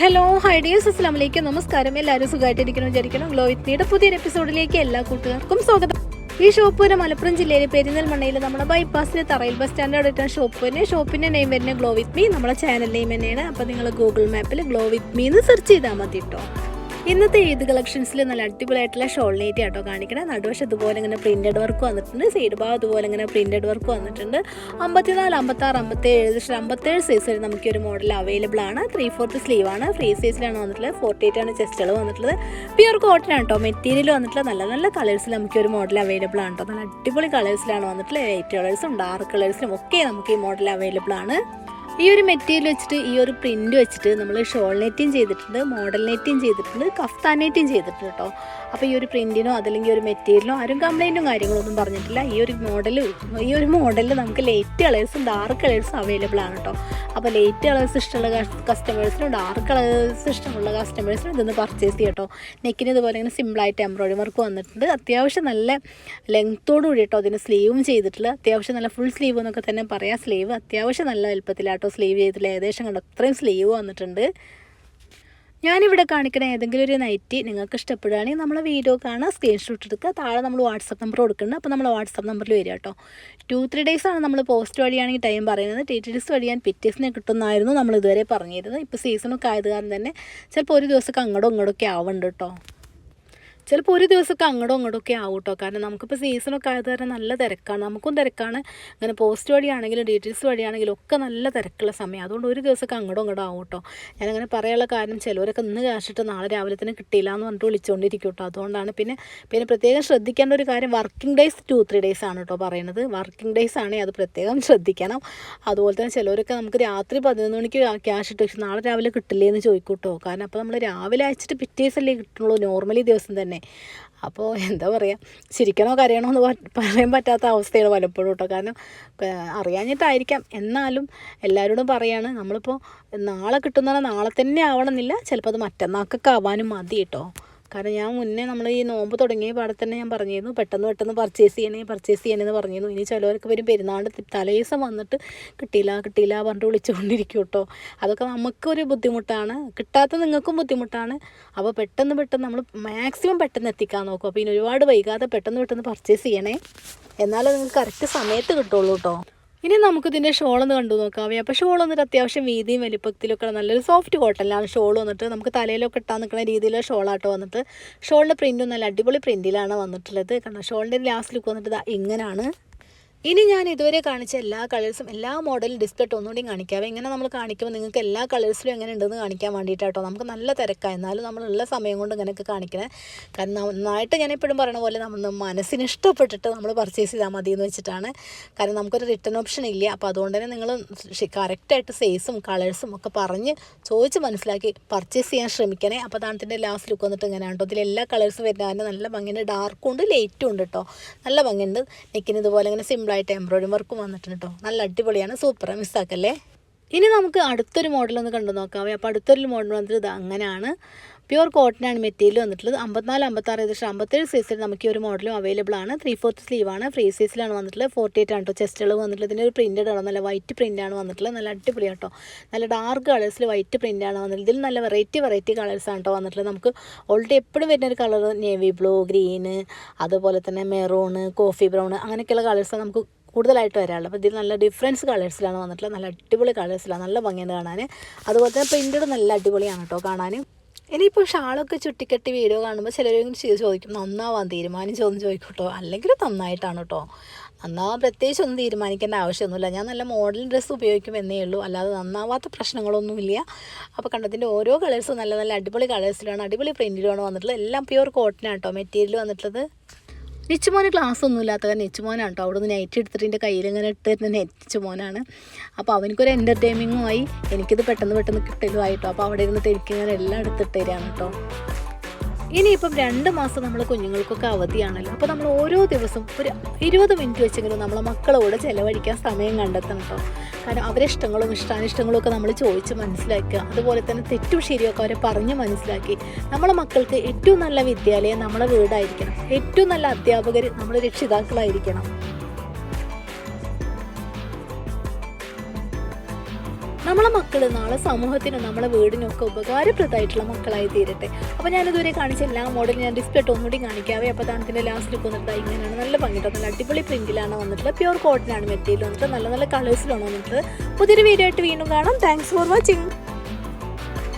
Hello ഹൈഡിയസ് അസ്ലാമലേക്ക് നമസ്കാരം. എല്ലാവരും സുഖമായിട്ടിരിക്കണം വിചാരിക്കണം ഗ്ലോ വിത്നിയുടെ പുതിയൊരു എപ്പിസോഡിലേക്ക് എല്ലാ കൂട്ടുകാർക്കും സ്വാഗതം. ഈ ഷോപ്പ് വരെ മലപ്പുറം ജില്ലയിലെ പെരിന്തൽമണ്ണയിൽ നമ്മുടെ ബൈപ്പാസിലെ തറയിൽ ബസ് സ്റ്റാൻഡ് അടുത്താണ് ഷോപ്പ് ഷോപ്പിന്റെ നെയിം വരുന്നത് ഗ്ലോ വിത്ത് മീ നമ്മുടെ ചാനൽ നെയിം തന്നെയാണ്. അപ്പോൾ നിങ്ങൾ ഗൂഗിൾ മാപ്പിൽ ഗ്ലോ വിത്ത് മീ എന്ന് സെർച്ച് ചെയ്താൽ മതി കേട്ടോ ഇന്നത്തെ ഏത് കളക്ഷൻസിൽ നല്ല അടിപൊളിയായിട്ടുള്ള ഷോൾ നെയ്റ്റ് ആട്ടോ കാണിക്കണേ. നടുവശം ഇതുപോലെ ഇങ്ങനെ പ്രിന്റഡ് വർക്ക് വന്നിട്ടുണ്ട്. സൈഡ് ഭാഗം അതുപോലെ ഇങ്ങനെ പ്രിന്റഡ് വർക്ക് വന്നിട്ടുണ്ട്. അമ്പത്തിനാല് അമ്പത്താറ് അമ്പത്തേഴ് ഏകദേശം അമ്പത്തേഴ് സൈസിൽ നമുക്ക് ഒരു മോഡൽ അവൈലബിൾ ആണ്. ത്രീ ഫോർത്ത് സ്ലീവ് ആണ്. ഫ്രീ സൈസിലാണ് വന്നിട്ടുള്ളത്. ഫോർട്ടി എയ്റ്റ് ആണ് ചെസ്റ്റുകൾ വന്നിട്ടുള്ളത്. പ്യുർ കോട്ടൺ ആണ് കേട്ടോ മെറ്റീരിയൽ വന്നിട്ടുള്ള നല്ല നല്ല കളേഴ്സിൽ നമുക്ക് ഒരു മോഡൽ അവൈലബിൾ ആണ് കേട്ടോ നല്ല അടിപൊളി കളേഴ്സിലാണ് വന്നിട്ടുള്ളത് ലൈറ്റ് കളേഴ്സും ഡാർക്ക് കളേഴ്സിലും ഒക്കെ നമുക്ക് ഈ മോഡൽ അവൈലബിൾ ആണ്. ഈ ഒരു മെറ്റീരിയൽ വെച്ചിട്ട് ഈ ഒരു പ്രിന്റ് വെച്ചിട്ട് നമ്മൾ ഷോൾ നെറ്റിങ് ചെയ്തിട്ടുണ്ട് മോഡൽ നെറ്റിങ് ചെയ്തിട്ടുണ്ട് കഫ്താൻ നെറ്റിങ് ചെയ്തിട്ടുണ്ട് കേട്ടോ അപ്പോൾ ഈ ഒരു പ്രിന്റിനോ അതല്ലെങ്കിൽ ഒരു മെറ്റീരിയലോ ആരും കംപ്ലൈന്റും കാര്യങ്ങളൊന്നും പറഞ്ഞിട്ടില്ല. ഈ ഒരു മോഡൽ ഈ ഒരു മോഡലിൽ നമുക്ക് ലൈറ്റ് കളേഴ്സും ഡാർക്ക് കളേഴ്സും അവൈലബിൾ ആണ് കേട്ടോ അപ്പോൾ ലൈറ്റ് കളേഴ്സ് ഇഷ്ടമുള്ള കസ്റ്റമേഴ്സിനും ഡാർക്ക് കളേഴ്സ് ഇഷ്ടമുള്ള കസ്റ്റമേഴ്സിനും ഇതൊന്ന് പർച്ചേസ് ചെയ്യാം കേട്ടോ നെക്കിന് ഇതുപോലെ ഇങ്ങനെ സിമ്പിളായിട്ട് എംബ്രോയിഡറി വർക്ക് വന്നിട്ടുണ്ട്. അത്യാവശ്യം നല്ല ലെങ്ത്തോടു കൂടി കേട്ടോ അതിന് സ്ലീവും ചെയ്തിട്ടുള്ള അത്യാവശ്യം നല്ല ഫുൾ സ്ലീവ് എന്നൊക്കെ തന്നെ പറയാം. സ്ലീവ് അത്യാവശ്യം നല്ല വലുപ്പത്തിലാട്ടോ സ്ലീവ് ചെയ്തിട്ടില്ല ഏകദേശം കണ്ട? അത്രയും സ്ലീവ് വന്നിട്ടുണ്ട്. ഞാനിവിടെ കാണിക്കുന്ന ഏതെങ്കിലും ഒരു നൈറ്റ് നിങ്ങൾക്ക് ഇഷ്ടപ്പെടുകയാണെങ്കിൽ നമ്മളെ വീഡിയോ കാണാൻ സ്ക്രീൻഷോട്ട് എടുക്കുക. താഴെ നമ്മൾ വാട്സപ്പ് നമ്പർ കൊടുക്കുന്നുണ്ട്. അപ്പോൾ നമ്മൾ വാട്സപ്പ് നമ്പറിൽ വരിക കേട്ടോ. ടു ത്രീ ഡേയ്സ് ആണ് നമ്മൾ പോസ്റ്റ് വഴിയാണെങ്കിൽ ടൈം പറയുന്നത്. ടി ടി ഡിസ് വഴി ഞാൻ പിറ്റേസിനെ കിട്ടുന്നതായിരുന്നു നമ്മൾ ഇതുവരെ പറഞ്ഞിരുന്നത്. ഇപ്പോൾ സീസണൊക്കെ ആയത് കാരണം തന്നെ ചിലപ്പോൾ ഒരു ദിവസമൊക്കെ അങ്ങോട്ടും ഇങ്ങോട്ടൊക്കെ ആവുന്നുണ്ട് കേട്ടോ. ചിലപ്പോൾ ഒരു ദിവസമൊക്കെ അങ്ങോട്ടും ഇങ്ങോട്ടൊക്കെ ആവും കേട്ടോ കാരണം നമുക്കിപ്പോൾ സീസണൊക്കെ ആയത് കാരണം നല്ല തിരക്കാണ്. നമുക്കും തിരക്കാണ്. അങ്ങനെ പോസ്റ്റ് വഴിയാണെങ്കിലും ഡീറ്റെയിൽസ് വഴിയാണെങ്കിലും ഒക്കെ നല്ല തിരക്കുള്ള സമയം. അതുകൊണ്ട് ഒരു ദിവസമൊക്കെ അങ്ങോട്ടും ഇങ്ങോട്ടും ആവും ഞാനങ്ങനെ പറയാനുള്ള കാരണം ചിലവരൊക്കെ ഇന്ന് കാശിട്ട് നാളെ രാവിലെ തന്നെ കിട്ടിയില്ല എന്ന് പറഞ്ഞിട്ട് വിളിച്ചുകൊണ്ടിരിക്കും കേട്ടോ അതുകൊണ്ടാണ് പിന്നെ പിന്നെ പ്രത്യേകം ശ്രദ്ധിക്കേണ്ട ഒരു കാര്യം working days two three days ആണ് കേട്ടോ പറയുന്നത് വർക്കിംഗ് ഡേയ്സ് ആണെങ്കിൽ അത് പ്രത്യേകം ശ്രദ്ധിക്കണം. അതുപോലെ തന്നെ ചിലവരൊക്കെ നമുക്ക് രാത്രി പതിനൊന്ന് മണിക്ക് ക്യാഷ് ഇട്ട് പക്ഷെ നാളെ രാവിലെ കിട്ടില്ലേ എന്ന് ചോദിക്കൂട്ടോ. കേട്ടോ കാരണം അപ്പോൾ നമ്മൾ രാവിലെ അയച്ചിട്ട് പിറ്റേ ദിവസമല്ലേ കിട്ടുള്ളൂ. നോർമലി ദിവസം തന്നെ. അപ്പോൾ എന്താ പറയുക ചിരിക്കണോ കരയണോ എന്ന് പറയാൻ പറ്റാത്ത അവസ്ഥയാണ് പലപ്പോഴും കേട്ടോ. കാരണം അറിയാഞ്ഞിട്ടായിരിക്കാം. എന്നാലും എല്ലാവരോടും പറയാണ് നമ്മളിപ്പോൾ നാളെ കിട്ടുന്ന നാളെ തന്നെ ആവണമെന്നില്ല. ചിലപ്പോൾ അത് മറ്റന്നാൾക്കൊക്കെ ആവാനും മതി കേട്ടോ. കാരണം ഞാൻ മുന്നേ നമ്മൾ ഈ നോമ്പ് തുടങ്ങിയ പാടെ തന്നെ ഞാൻ പറഞ്ഞിരുന്നു പെട്ടെന്ന് പെട്ടെന്ന് പർച്ചേസ് ചെയ്യണേ പർച്ചേസ് ചെയ്യണമെന്ന് പറഞ്ഞിരുന്നു. ഇനി ചിലവർക്ക് വരും പെരുന്നാളിന്റെ തലേദിവസം വന്നിട്ട് കിട്ടിയില്ല കിട്ടിയില്ല പറഞ്ഞിട്ട് വിളിച്ചുകൊണ്ടിരിക്കും കേട്ടോ. അതൊക്കെ നമുക്കൊരു ബുദ്ധിമുട്ടാണ്. കിട്ടാത്ത നിങ്ങൾക്കും ബുദ്ധിമുട്ടാണ്. അപ്പോൾ പെട്ടെന്ന് പെട്ടെന്ന് നമ്മൾ മാക്സിമം പെട്ടെന്ന് എത്തിക്കാൻ നോക്കും. അപ്പോൾ ഇനി ഒരുപാട് വൈകാതെ പെട്ടെന്ന് പെട്ടെന്ന് പർച്ചേസ് ചെയ്യണേ. എന്നാലേ നിങ്ങൾക്ക് കറക്റ്റ് സമയത്ത് കിട്ടുള്ളൂ കേട്ടോ. ഇനി നമുക്കിതിന്റെ ഷോൾ ഒന്ന് കണ്ടു നോക്കാം അപ്പോൾ ഷോൾ വന്നിട്ട് അത്യാവശ്യം വീതിയും വലിപ്പത്തിലൊക്കെ നല്ലൊരു സോഫ്റ്റ് കോട്ടണിലാണ് ഷോൾ വന്നിട്ട്. നമുക്ക് തലയിലൊക്കെ ഇട്ടാൻ നിൽക്കുന്ന രീതിയിലുള്ള ഷോളാട്ടോ വന്നിട്ട്. ഷോളിന്റെ പ്രിന്റും നല്ല അടിപൊളി പ്രിന്റിലാണ് വന്നിട്ടുള്ളത്. കാരണം ഷോളിന്റെ ലാസ്റ്റ് ലുക്ക് വന്നിട്ട് ഇങ്ങനെയാണ് ഇനി ഞാൻ ഇതുവരെ കാണിച്ച എല്ലാ കളേഴ്സും എല്ലാ മോഡലും ഡിസ്പ്ലേ ഒന്നുകൂടി കാണിക്കാം ഇങ്ങനെ നമ്മൾ കാണിക്കുമ്പോൾ നിങ്ങൾക്ക് എല്ലാ കളേഴ്സിലും എങ്ങനെ ഉണ്ടെന്ന് കാണിക്കാൻ വേണ്ടിയിട്ടാട്ടോ. നമുക്ക് നല്ല തിരക്കാണ് എന്നാലും നമ്മളുള്ള സമയം കൊണ്ട് ഇങ്ങനെയൊക്കെ കാണിക്കണേ. കാരണം നന്നായിട്ട് ഞാൻ എപ്പോഴും പറയുന്ന പോലെ നമ്മൾ മനസ്സിന് ഇഷ്ടപ്പെട്ടിട്ട് നമ്മൾ പർച്ചേസ് ചെയ്താൽ മതി എന്ന് വെച്ചിട്ടാണ്. കാരണം നമുക്കൊരു റിട്ടേൺ ഓപ്ഷൻ ഇല്ല. അപ്പോൾ അതുകൊണ്ട് തന്നെ നിങ്ങൾ കറക്റ്റായിട്ട് സൈസും കളേഴ്സും ഒക്കെ പറഞ്ഞ് ചോദിച്ച് മനസ്സിലാക്കി പർച്ചേസ് ചെയ്യാൻ ശ്രമിക്കണേ. അപ്പോൾ അതാണ് ഇതിന്റെ ലാസ്റ്റ് ലുക്ക് വന്നിട്ട് ഇങ്ങനെയാണ് കേട്ടോ ഇതിൽ എല്ലാ കളേഴ്സും വരുന്ന നല്ല ഭംഗിയുണ്ട്. ഡാർക്കും ഉണ്ട് ലൈറ്റും ഉണ്ട് കേട്ടോ നല്ല ഭംഗിയുണ്ട്. നെക്കിന് ഇതുപോലെ ഇങ്ങനെ സിമ്പിളായിട്ട് എംബ്രോയിഡറി വർക്കും വന്നിട്ടുണ്ട് കേട്ടോ നല്ല അടിപൊളിയാണ്. സൂപ്പർ മിസ്സാക്കല്ലേ ഇനി നമുക്ക് അടുത്തൊരു മോഡൽ ഒന്ന് കണ്ടു നോക്കാം അപ്പോൾ അടുത്തൊരു മോഡൽ വന്നിട്ട് ഇത് അങ്ങനെയാണ് പ്യുവർ കോട്ടനാണ് മെറ്റീരിയൽ വന്നിട്ടുള്ളത്. അമ്പത്തിനാല് അമ്പത്താറ് ഏകദേശം അമ്പത്തേഴ് സൈസിൽ നമുക്ക് ഈ ഒരു മോഡലും അവൈലബിൾ ആണ്. ത്രീ ഫോർത്ത് ആണ്. ഫ്രീ സൈസിലാണ് വന്നിട്ടുള്ളത്. ഫോർട്ടി എയ്റ്റ് ആണ് കേട്ടോ ചെസ്റ്റുകൾ വന്നിട്ടുള്ളത്. ഇതിന്റെ ഒരു പ്രിന്റഡ് ആണ് നല്ല വൈറ്റ് പ്രിന്റാണ് വന്നിട്ടുള്ളത്. നല്ല അടിപൊളിയാണ് കേട്ടോ നല്ല ഡാർക്ക് കളേഴ്സിൽ വൈറ്റ് പ്രിന്റാണ് വന്നിട്ടുള്ളത്. ഇതിൽ നല്ല വെറൈറ്റി വെറൈറ്റി ആണ് കേട്ടോ വന്നിട്ടുള്ളത്. നമുക്ക് ഓൾറെഡി എപ്പോഴും വരുന്ന ഒരു കളർ നേവി ബ്ലൂ ഗ്രീന് അതുപോലെ തന്നെ മെറൂണ് കോഫി ബ്രൗൺ അങ്ങനെയൊക്കെയുള്ള കളേഴ്സാണ് നമുക്ക് കൂടുതലായിട്ട് വരാറുള്ളത്. അപ്പോൾ ഇതിൽ നല്ല ഡിഫറൻസ് കളേഴ്സിലാണ് വന്നിട്ടുള്ളത് നല്ല അടിപൊളി കളേഴ്സിലാണ് നല്ല ഭംഗിയാണ് കാണാൻ അതുപോലെ തന്നെ പ്രിന്റഡ് നല്ല അടിപൊളിയാണ് കേട്ടോ കാണാൻ ഇനിയിപ്പോൾ ഷാളൊക്കെ ചുട്ടിക്കെട്ടി വീഡിയോ കാണുമ്പോൾ ചിലരെങ്കിലും ചെയ്ത് ചോദിക്കും നന്നാവാൻ തീരുമാനിച്ചോ? എന്ന് ചോദിക്കട്ടോ അല്ലെങ്കിൽ നന്നായിട്ടാണ് കേട്ടോ നന്നാവാൻ പ്രത്യേകിച്ച് ഒന്നും തീരുമാനിക്കേണ്ട ആവശ്യമൊന്നുമില്ല. ഞാൻ നല്ല മോഡൽ ഡ്രസ്സ് ഉപയോഗിക്കും എന്നേ ഉള്ളൂ. അല്ലാതെ നന്നാവാത്ത പ്രശ്നങ്ങളൊന്നുമില്ല. അപ്പോൾ കണ്ടതിന്റെ ഓരോ കളേഴ്സും നല്ല നല്ല അടിപൊളി കളേഴ്സിലാണ് അടിപൊളി പ്രിന്റിലുമാണ് വന്നിട്ടുള്ളത്. എല്ലാം പ്യുവർ കോട്ടനാണ് കേട്ടോ മെറ്റീരിയൽ വന്നിട്ടുള്ളത്. നിച്ചുമോന് ക്ലാസ് ഒന്നും ഇല്ലാത്ത കാരണം നിച്ചുമോനാണ് കേട്ടോ നിന്ന് നൈറ്റ് എടുത്തിട്ട് എന്റെ കയ്യിൽ ഇങ്ങനെ ഇട്ട് തരുന്ന നെച്ചുമോനാണ്. അപ്പോൾ അവനക്കൊരു എന്റർടൈൻമിങ്ങും ആയി. എനിക്കിത് പെട്ടെന്ന് പെട്ടെന്ന് കിട്ടലുമായിട്ടോ. അപ്പോൾ അവിടെ ഇരുന്നിട്ട് എനിക്കിങ്ങനെ എല്ലാം എടുത്തിട്ട് തരാണ് കേട്ടോ ഇനിയിപ്പം രണ്ട് മാസം നമ്മൾ കുഞ്ഞുങ്ങൾക്കൊക്കെ അവധിയാണല്ലോ. അപ്പോൾ നമ്മൾ ഓരോ ദിവസവും ഒരു ഇരുപത് മിനിറ്റ് വെച്ചെങ്കിലും നമ്മളെ മക്കളോട് ചിലവഴിക്കാൻ സമയം കണ്ടെത്തണം കേട്ടോ കാരണം അവരെ ഇഷ്ടങ്ങളും ഇഷ്ടാനിഷ്ടങ്ങളും ഒക്കെ നമ്മൾ ചോദിച്ച് മനസ്സിലാക്കുക. അതുപോലെ തന്നെ തെറ്റും ശരിയൊക്കെ അവരെ പറഞ്ഞ് മനസ്സിലാക്കി. നമ്മളെ മക്കൾക്ക് ഏറ്റവും നല്ല വിദ്യാലയം നമ്മളെ വീടായിരിക്കണം. ഏറ്റവും നല്ല അധ്യാപകർ നമ്മൾ രക്ഷിതാക്കളായിരിക്കണം. നമ്മളെ മക്കൾ നാളെ സമൂഹത്തിനും നമ്മളെ വീടിനും ഒക്കെ ഉപകാരപ്രദമായിട്ടുള്ള മക്കളായി തീരട്ടെ. അപ്പോൾ ഞാനിതുവരെ കാണിച്ച എല്ലാ മോഡലും ഞാൻ ഡിസ്പ്ലേ ഒന്നുകൂടി കാണിക്കാവേ. അപ്പോൾ താണത്തിന്റെ ലുക്ക് വന്നിട്ട് ഇങ്ങനെയാണ്. നല്ല ഭംഗിട്ടോ നല്ല അടിപൊളി പ്രിന്റിലാണ് വന്നിട്ടുള്ളത്. പ്യൂർ കോട്ടനാണ് മെറ്റീരിയൽ വന്നിട്ട് നല്ല നല്ല കളേഴ്സിലാണ് വന്നിട്ടുള്ളത്. പുതിയൊരു വീഡിയോ ആയിട്ട് വീണ്ടും കാണാം. Thanks for watching